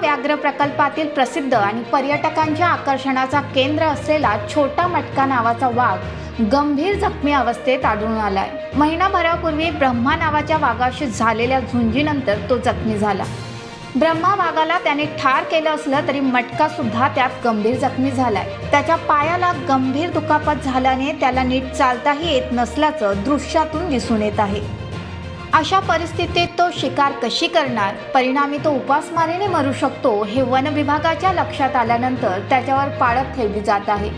व्याघ्र प्रकल्पातील प्रसिद्ध आणि पर्यटकांच्या आकर्षणाचा केंद्र असलेला छोटा मटका नावाचा वाघ गंभीर जखमी अवस्थेत आढळून आलाय. महिनाभरापूर्वी ब्रह्मा नावाच्या वाघाशी झालेल्या झुंजीनंतर तो जखमी झाला. ब्रह्मा वाघाला त्याने ठार केलं असलं तरी मटका सुद्धा त्यात गंभीर जखमी झालाय. त्याच्या पायाला गंभीर दुखापत झाल्याने त्याला नीट चालताही येत नसल्याचं दृश्यातून दिसून येत आहे. अशा परिस्थितीत तो शिकार कशी करणार? परिणामी तो उपासमारीने मरू शकतो हे वन विभागाच्या लक्षात आल्यानंतर त्याच्यावर पाळत ठेवली जात आहे.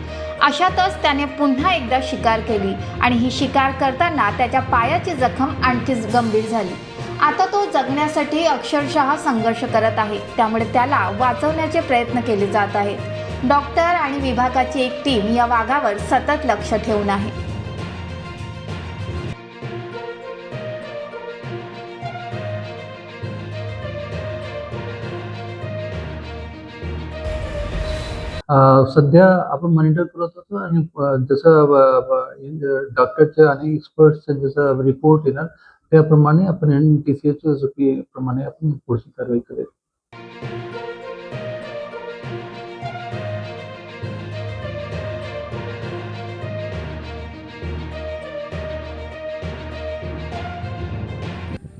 अशातच त्याने पुन्हा एकदा शिकार केली आणि ही शिकार करताना त्याच्या पायाची जखम आणखीच गंभीर झाली. आता तो जगण्यासाठी अक्षरशः संघर्ष करत आहे त्यामुळे त्याला वाचवण्याचे प्रयत्न केले जात आहेत. डॉक्टर आणि विभागाची एक टीम या वाघावर सतत लक्ष ठेवून आहे. सध्या आपण मॉनिटर करत होतो आणि जसं डॉक्टरचे डॉक्टरचं आणि एक्सपर्टचे जसं रिपोर्ट येणार त्याप्रमाणे आपण एन टी सी एच प्रमाणे आपण पुढची कारवाई करेल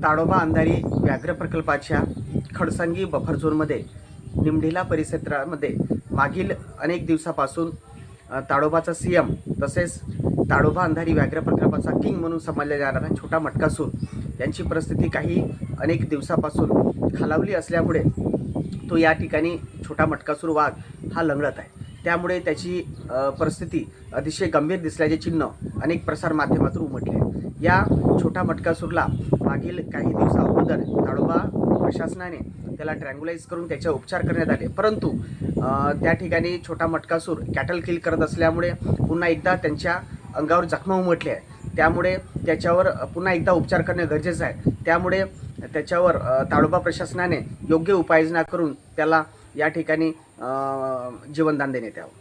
ताडोबा अंधारी व्याघ्र प्रकल्पाच्या खडसांगी बफर झोनमध्ये निमढिला परिसरामध्ये मागील अनेक दिवसापासून ताडोबाचा सी एम तसेच ताडोबा अंधारी व्याघ्र प्रकल्पाचा किंग म्हणून समजल्या जाणारा छोटा मटकासूर यांची परिस्थिती काही अनेक दिवसापासून खालावली असल्यामुळे तो या ठिकाणी छोटा मटकासूर वाघ हा लंगडत आहे. त्यामुळे त्याची परिस्थिती अतिशय गंभीर दिसल्याचे चिन्ह अनेक प्रसारमाध्यमातून उमटले. आहे या छोटा मटकासूरला मागील काही दिवसाअगोदर ताडोबा प्रशासनाने त्याला ट्रँग्युलाइज करून त्याचे उपचार करण्यात आले. परंतु त्या ठिकाणी छोटा मटकासूर कॅटल किल करत असल्यामुळे पुन्हा एकदा त्यांच्या अंगावर जखमा उमटल्या आहे. त्यामुळे त्याच्यावर पुन्हा एकदा उपचार करणे गरजेचं आहे. त्यामुळे त्याच्यावर ताडोबा प्रशासनाने योग्य उपाययोजना करून त्याला या ठिकाणी जीवनदान देण्यात यावं.